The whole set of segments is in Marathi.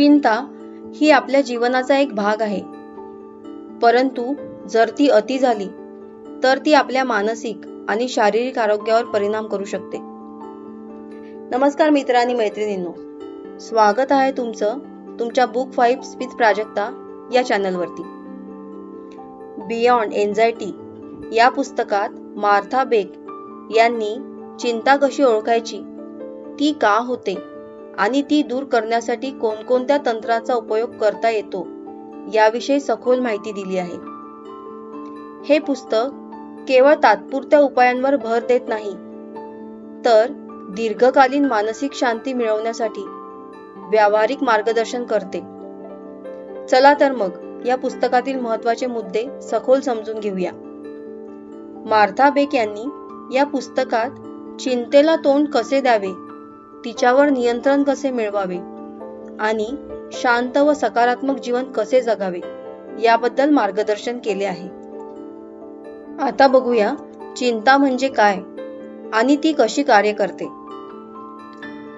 चिंता ही आपल्या जीवनाचा एक भाग आहे. परंतु जर ती अति झाली तर ती आपल्या मानसिक आणि शारीरिक आरोग्यावर परिणाम करू शकते. नमस्कार मित्रांनी मैत्रिणींनो. स्वागत आहे तुमचं तुमच्या बुक फाईव्ह स्पीच प्राजक्ता या चॅनलवरती. बियॉन्ड एन्झायटी या पुस्तकात मार्था बेक यांनी चिंता कशी ओळखायची ती का होते आणि ती दूर करण्यासाठी कोणकोणत्या तंत्राचा उपयोग करता येतो याविषयी सखोल माहिती दिली आहे. हे पुस्तक केवळ तात्पुरत्या उपायांवर भर देत नाही तर दीर्घकालीन मानसिक शांती मिळवण्यासाठी व्यावहारिक मार्गदर्शन करते. चला तर मग या पुस्तकातील महत्त्वाचे मुद्दे सखोल समजून घेऊया. मार्था बेक यांनी या पुस्तकात चिंतेला तोंड कसे द्यावे तिच्यावर नियंत्रण कसे मिळवावे? आणि शांत व सकारात्मक जीवन कसे जगावे? याबद्दल मार्गदर्शन केले आहे. आता बघूया चिंता म्हणजे काय? आणि ती कशी कार्य करते?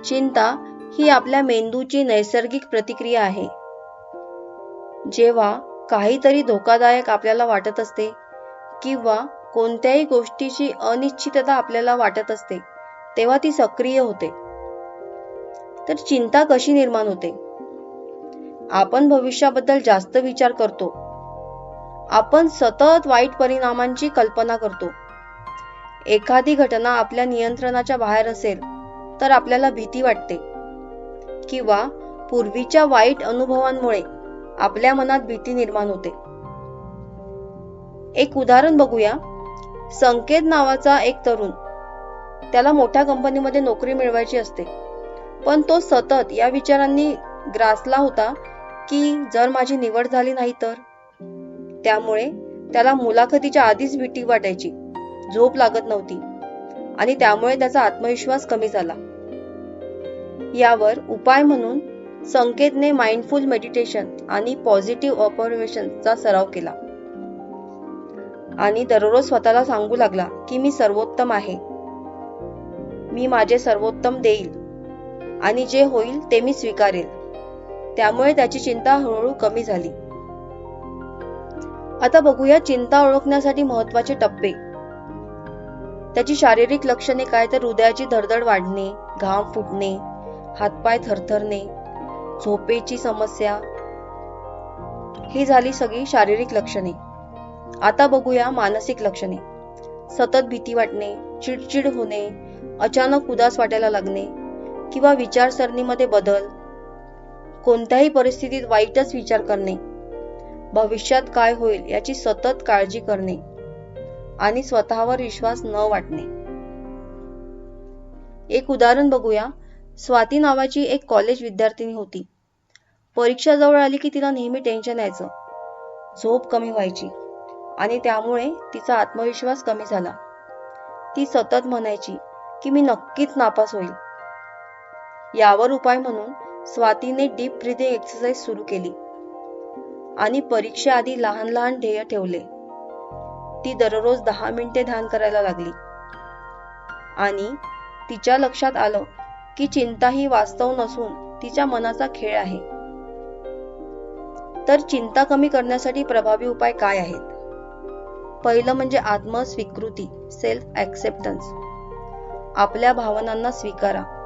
चिंता ही आपल्या मेंदूची नैसर्गिक प्रतिक्रिया आहे. जेव्हा काहीतरी धोकादायक आपल्याला वाटत असते किंवा कोणत्याही गोष्टीची अनिश्चितता आपल्याला वाटत असते तेव्हा ती सक्रिय होते. तर चिंता कशी निर्माण होते? आपण भविष्याबद्दल जास्त विचार करतो. आपण सतत वाईट परिणामांची कल्पना करतो. एखादी घटना आपल्या नियंत्रणाच्या बाहेर असेल तर आपल्याला भीती वाटते. किंवा पूर्वीच्या वाईट अनुभवांमुळे आपल्या मनात भीती निर्माण होते. एक उदाहरण बघूया. संकेत नावाचा एक तरुण. त्याला मोठ्या कंपनीमध्ये नोकरी मिळवायची असते. पण तो सतत या विचारांनी ग्रासला होता की जर माझी निवड झाली नाही तर? त्यामुळे त्याला मुलाखतीच्या आधीच भीती वाटायची. झोप लागत नव्हती. आणि त्यामुळे त्याचा आत्मविश्वास कमी झाला. यावर उपाय म्हणून संकेतने माइंडफुल मेडिटेशन आणि पॉझिटिव्ह ऑपरेशनचा सराव केला. आणि दररोज स्वतःला सांगू लागला की मी सर्वोत्तम आहे. मी माझे सर्वोत्तम देईल. आणि जे होईल ते मी स्वीकारेल. त्यामुळे त्याची चिंता हळूहळू कमी झाली. आता बघूया चिंता ओळखण्यासाठी महत्त्वाचे टप्पे. त्याची शारीरिक लक्षणे काय तर हृदयाची धडधड वाढणे घाम फुटणे हातपाय थरथरणे झोपेची समस्या ही झाली सगळी शारीरिक लक्षणे. आता बघूया मानसिक लक्षणे. सतत भीती वाटणे चिडचिड होणे अचानक उदास वाटायला लागणे किंवा विचारसरणीमध्ये बदल. कोणत्याही परिस्थितीत वाईटच विचार करणे. भविष्यात काय होईल याची सतत काळजी करणे. आणि स्वतःवर विश्वास न वाटणे. एक उदाहरण बघूया. स्वाती नावाची एक कॉलेज विद्यार्थिनी होती. परीक्षा जवळ आली की तिला नेहमी टेन्शन यायचं. झोप कमी व्हायची. आणि त्यामुळे तिचा आत्मविश्वास कमी झाला. ती सतत म्हणायची की मी नक्कीच नापास होईल. यावर उपाय म्हणून स्वातीने डीप ब्रिदिंग एक्सरसाइज सुरू केली. आणि परीक्षेआधी लहान लहान ध्येय ठेवले. ती दररोज दहा मिनिटे ध्यान करायला लागली. आणि तिच्या लक्षात आलं की चिंता ही वास्तव नसून तिच्या मनाचा खेळ आहे. तर चिंता कमी करण्यासाठी प्रभावी उपाय काय आहेत? पहिलं म्हणजे आत्मस्वीकृती सेल्फ ऍक्सेप्टन्स आपल्या भावनांना स्वीकारा.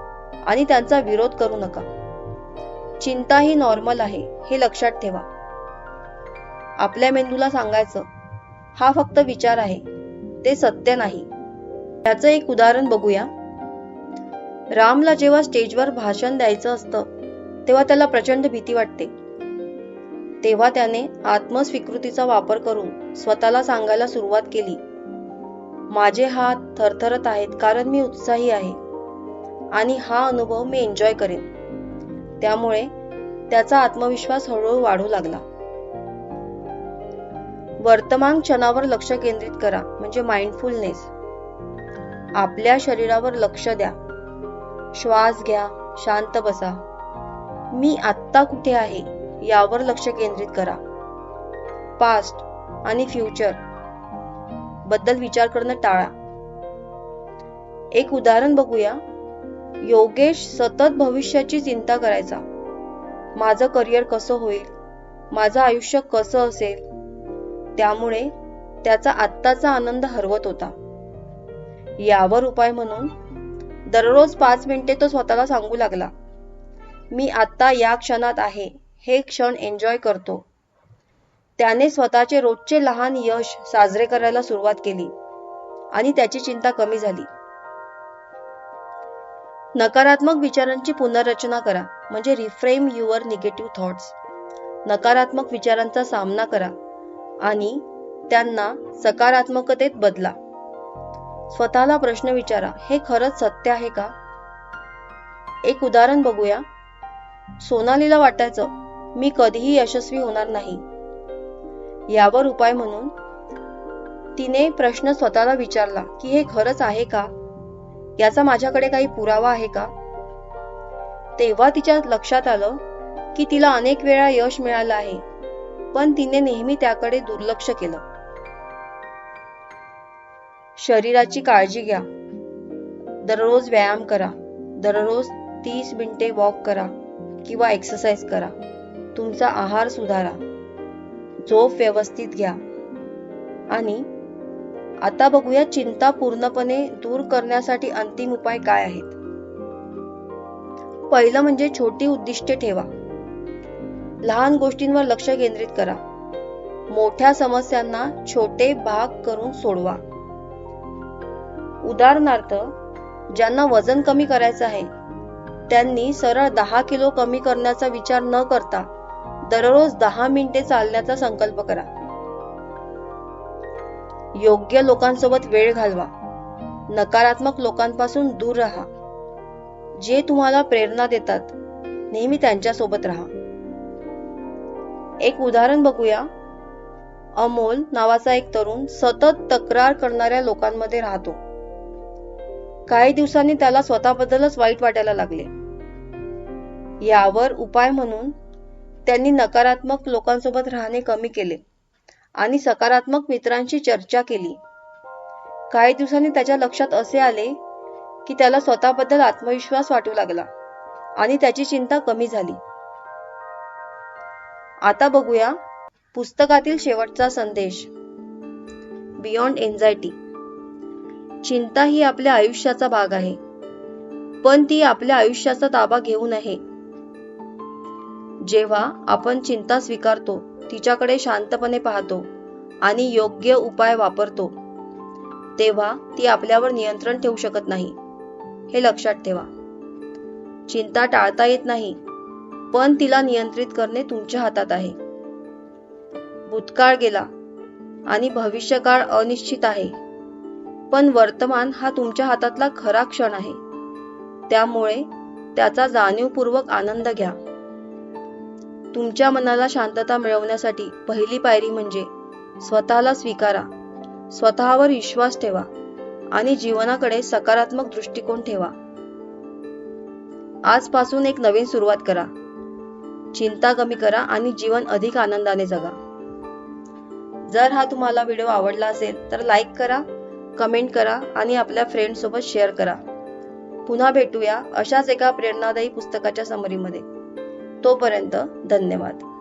आणि त्यांचा विरोध करू नका. चिंता ही नॉर्मल आहे हे लक्षात ठेवा. आपल्या मेंदूला सांगायचं हा फक्त विचार आहे ते सत्य नाही. त्याचं एक उदाहरण बघूया. रामला जेव्हा स्टेजवर भाषण द्यायचं असतं तेव्हा त्याला प्रचंड भीती वाटते. तेव्हा त्याने आत्मस्वीकृतीचा वापर करून स्वतःला सांगायला सुरुवात केली. माझे हात थरथरत आहेत कारण मी उत्साही आहे. आणि हा अनुभव मी एन्जॉय करेन. त्यामुळे त्याचा आत्मविश्वास हळूहळू वाढू लागला. वर्तमान क्षणावर लक्ष केंद्रित करा म्हणजे माइंडफुलनेस आपल्या शरीरावर लक्ष द्या. श्वास घ्या शांत बसा. मी आत्ता कुठे आहे यावर लक्ष केंद्रित करा. पास्ट आणि फ्युचरबद्दल विचार करणं टाळा. एक उदाहरण बघूया. योगेश सतत भविष्याची चिंता करायचा. माझं करिअर कसं होईल? माझं आयुष्य कसं असेल? त्यामुळे त्याचा आत्ताचा आनंद हरवत होता. यावर उपाय म्हणून दररोज पाच मिनिटे तो स्वतःला सांगू लागला मी आत्ता या क्षणात आहे हे क्षण एन्जॉय करतो. त्याने स्वतःचे रोजचे लहान यश साजरे करायला सुरुवात केली आणि त्याची चिंता कमी झाली. नकारात्मक विचारांची पुनर्रचना करा. म्हणजे रिफ्रेम युअर निगेटिव्ह थॉट्स नकारात्मक विचारांचा सामना करा आणि त्यांना सकारात्मकतेत बदला. स्वतःला प्रश्न विचारा हे खरंच सत्य आहे का? एक उदाहरण बघूया. सोनालीला वाटायचं मी कधीही यशस्वी होणार नाही. यावर उपाय म्हणून तिने प्रश्न स्वतःला विचारला की हे खरंच आहे का? याचा माझ्याकडे काही पुरावा आहे का? तेव्हा तिच्या लक्षात आलं की तिला अनेक वेळा यश मिळालं आहे पण तिने नेहमी त्याकडे दुर्लक्ष केलं. शरीराची काळजी घ्या. दररोज व्यायाम करा. दररोज तीस मिनिटे वॉक करा किंवा एक्सरसाइज करा. तुमचा आहार सुधारा. झोप व्यवस्थित घ्या. आणि आता बघूया चिंता पूर्णपणे दूर करण्यासाठी अंतिम उपाय काय आहेत. पहिलं म्हणजे छोटी उद्दिष्टे ठेवा. लहान गोष्टींवर लक्ष केंद्रित करा. मोठ्या समस्यांना छोटे भाग करून सोडवा. उदाहरणार्थ ज्यांना वजन कमी करायचं आहे त्यांनी सरळ दहा किलो कमी करण्याचा विचार न करता दररोज दहा मिनिटे चालण्याचा संकल्प करा. योग्य लोकांसोबत वेळ घालवा. नकारात्मक लोकांपासून दूर राहा. जे तुम्हाला प्रेरणा देतात नेहमी त्यांच्यासोबत राहा. एक उदाहरण बघूया. अमोल नावाचा एक तरुण सतत तक्रार करणाऱ्या लोकांमध्ये राहतो. काही दिवसांनी त्याला स्वतःबद्दलच वाईट वाटायला लागले. यावर उपाय म्हणून त्यांनी नकारात्मक लोकांसोबत राहणे कमी केले. आणि सकारात्मक मित्रांशी चर्चा केली. काही दिवसांनी त्याच्या लक्षात असे आले की त्याला स्वतःबद्दल आत्मविश्वास वाटू लागला आणि त्याची चिंता कमी झाली. आता बघूया पुस्तकातील शेवटचा संदेश. बियॉन्ड एन्झायटी चिंता ही आपल्या आयुष्याचा भाग आहे पण ती आपल्या आयुष्याचा ताबा घेऊ नये जेव्हा आपण चिंता स्वीकारतो तिच्याकडे शांतपणे पाहतो आणि योग्य उपाय वापरतो. तेव्हा ती आपल्यावर नियंत्रण ठेवू शकत नाही. हे लक्षात ठेवा. चिंता टाळता येत नाही पण तिला नियंत्रित करणे तुमच्या हातात आहे. भूतकाळ गेला आणि भविष्यकाळ अनिश्चित आहे पण वर्तमान हा तुमच्या हातातला खरा क्षण आहे. त्यामुळे त्याचा जाणीवपूर्वक आनंद घ्या. तुमच्या मनाला शांतता मिळवण्यासाठी पहिली पायरी म्हणजे स्वतःला स्वीकारा. स्वतःवर विश्वास ठेवा आणि जीवनाकडे सकारात्मक दृष्टिकोन ठेवा. आजपासून एक नवीन सुरुवात करा. चिंता कमी करा आणि जीवन अधिक आनंदाने जगा. जर हा तुम्हाला व्हिडिओ आवडला असेल तर लाईक करा कमेंट करा आणि आपल्या फ्रेंड सोबत शेअर करा. पुन्हा भेटूया अशाच एका प्रेरणादायी पुस्तकाच्या समरीमध्ये तोपर्यंत धन्यवाद.